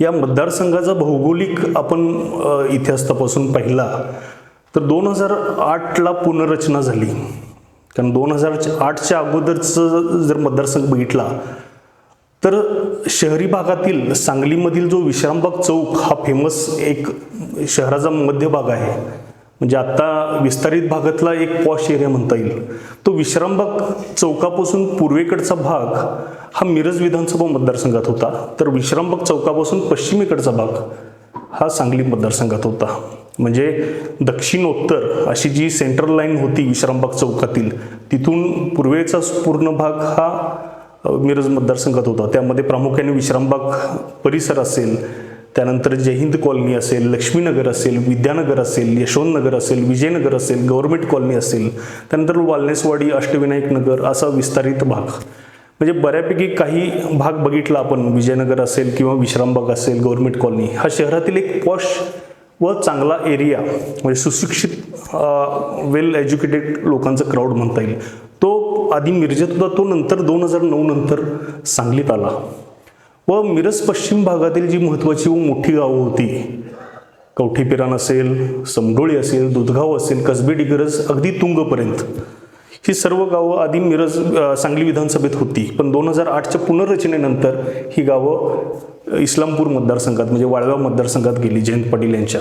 या मतदारसंघाचा भौगोलिक आपण इतिहास तपासून पाहिला तर दोन हजार आठला पुनर्रचना झाली. कारण दोन हजार आठच्या अगोदरचं जर मतदारसंघ बघितला तर शहरी भागातील सांगलीमधील जो विश्रामबाग चौक हा फेमस एक शहराचा मध्य भाग आहे. म्हणजे आत्ता विस्तारित भागातला एक पॉश एरिया म्हणता येईल. तो विश्रामबाग चौकापासून पूर्वेकडचा भाग हा मिरज विधानसभा मतदारसंघात होता. तर विश्रामबाग चौकापासून पश्चिमेकडचा भाग हा सांगली मतदारसंघात होता. म्हणजे दक्षिणोत्तर अशी जी सेंट्रल लाईन होती विश्रामबाग चौकातील तिथून पूर्वेचा पूर्ण भाग हा मिरज मतदारसंघात होता. त्यामध्ये प्रामुख्याने विश्रामबाग परिसर असेल त्यानंतर जयहिंद कॉलनी असेल लक्ष्मीनगर असेल विद्यानगर असेल यशवंतनगर असेल विजयनगर असेल गव्हर्नमेंट कॉलनी असेल त्यानंतर वालनेसवाडी अष्टविनायक नगर असा विस्तारित भाग. म्हणजे बऱ्यापैकी काही भाग बघितला आपण. विजयनगर असेल किंवा विश्रामबाग असेल गव्हर्मेंट कॉलनी. हा शहरातील एक पॉश व चांगला एरिया म्हणजे सुशिक्षित वेल एज्युकेटेड लोकांचं क्राऊड म्हणता येईल. तो आधी मिरजेत होता. तो नंतर दोन हजार नऊ नंतर सांगलीत आला. व मिरज पश्चिम भागातील जी महत्त्वाची व मोठी गावं होती कवठीपिराण असेल समडोळी असेल दुधगाव असेल कसबे डिग्रज अगदी तुंगपर्यंत. ही सर्व गावं आधी मिरज सांगली विधानसभेत होती. पण दोन हजार आठच्या पुनर्रचनेनंतर ही गावं इस्लामपूर मतदारसंघात म्हणजे वाळव्या मतदारसंघात गेली जयंत पाटील यांच्या.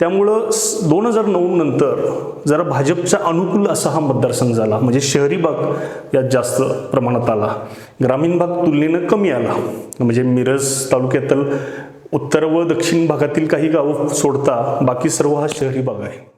त्यामुळं दोन हजार नऊ नंतर जरा भाजपचा अनुकूल असा हा मतदारसंघ झाला. म्हणजे शहरी भाग यात जास्त प्रमाणात आला. ग्रामीण भाग तुलनेनं कमी आला. म्हणजे मिरज तालुक्यातील उत्तर व दक्षिण भागातील काही गावं सोडता बाकी सर्व हा शहरी भाग आहे.